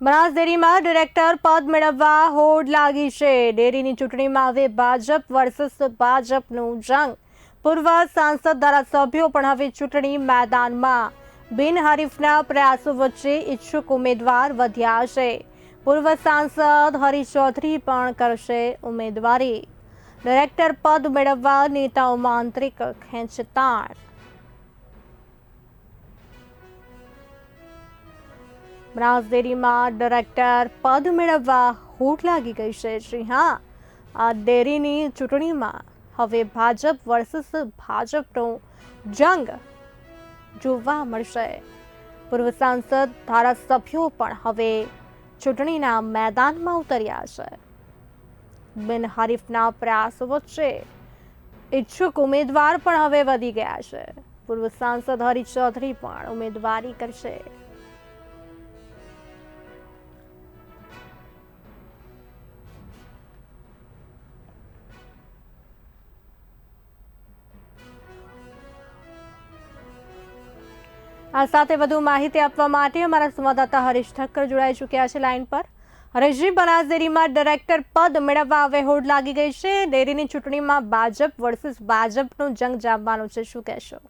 બનાસ ડેરીમાં ડિરેક્ટર પદ મેળવવા હોડ લાગી છે. ડેરીની ચૂંટણીમાં હવે ભાજપ વર્સસ ભાજપનું જંગ. પૂર્વ સાંસદ ધારાસભ્યો પણ હવે ચૂંટણી મેદાનમાં. બિનહરીફના પ્રયાસો વચ્ચે ઈચ્છુક ઉમેદવાર વધ્યા છે. પૂર્વ સાંસદ હરીશ ચૌધરી પણ કરશે ઉમેદવારી. ડિરેક્ટર પદ મેળવવા નેતાઓમાં આંતરિક ખેંચતાણ. બનાસ ડેરીમાં ડિરેક્ટર પદ મેળવવા હોટ લાગી ગઈ છે. શ્રી હા, આ ડેરીની ચૂંટણીમાં હવે ભાજપ વર્સિસ ભાજપનો જંગ જોવા મળશે. પૂર્વ સાંસદ ધારાસભ્યો પણ હવે ચૂંટણીના મેદાનમાં ઉતર્યા છે. બિનહરીફના પ્રયાસો વચ્ચે ઈચ્છુક ઉમેદવાર પણ હવે વધી ગયા છે. પૂર્વ સાંસદ હરીશ ચૌધરી પણ ઉમેદવારી કરશે. આ સાથે વધુ માહિતી આપવા માટે અમારા સંવાદદાતા હરીશ ઠક્કર જોડાઈ ચૂક્યા છે લાઈન પર. હરીશજી બનાસ ડેરીમાં ડિરેક્ટર પદ મેળવવા હવે હોડ લાગી ગઈ છે. ડેરીની ચૂંટણીમાં ભાજપ વર્સિસ ભાજપનો જંગ જામવાનો છે. શું કહેશો?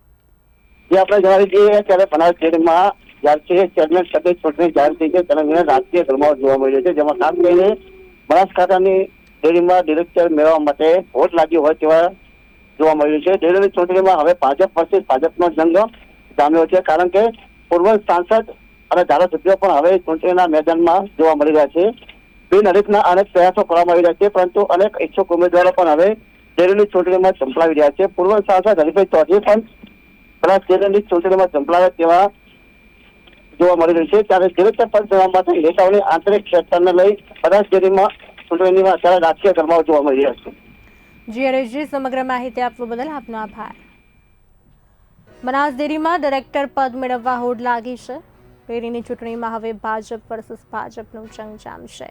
જે આપણે જણાવી દઈએ ત્યારે બનાસ ડેરીમાં જ્યારથી ચેરમેન પદે ચૂંટણી જાહેર થઈ છે તેના રાજકીય ધર્માવ જોવા મળ્યો છે. જેમાં ખાસ કરીને બનાસકાંઠાની ડેરીમાં ડિરેક્ટર મેળવવા માટે વોટ લાગ્યો હોય તેવા જોવા મળ્યું છે. ડેરીની ચૂંટણીમાં હવે ભાજપ વર્સિસ ભાજપનો જંગ જામ્યો છે. કારણ કે પૂર્વ સાંસદ અને ધારાસભ્યો પણ હવે ચૂંટણીના મેદાનમાં જોવા મળી રહ્યા છે. બિનહરીફના અનેક પ્રયાસો કરવામાં આવી રહ્યા છે, પરંતુ અનેક ઈચ્છુક ઉમેદવારો પણ હવે ડેરીની ચૂંટણીમાં ચંપલાવી રહ્યા છે. પૂર્વ સાંસદ હરીભાઈ ચૌધરી પણ બનાસ ડેરીની ચૂંટણીમાં ચંપલાવે તેવા જોવા મળી રહ્યું છે. ત્યારે ડિરેક્ટર પદ જવા માટે નેતાઓની આંતરિક ક્ષેત્રને લઈ બનાસ ડેરીમાં ચૂંટણીમાં અત્યારે રાજકીય ગરમાવો જોવા મળી રહ્યા છે. જી હરેશજી સમગ્ર માહિતી આપવા બદલ આપનો આભાર. બનાસ ડેરીમાં ડિરેક્ટર પદ મેળવવા હોડ લાગી છે. ડેરીની ચૂંટણીમાં હવે ભાજપ વર્સિસ ભાજપનું જંગ જામશે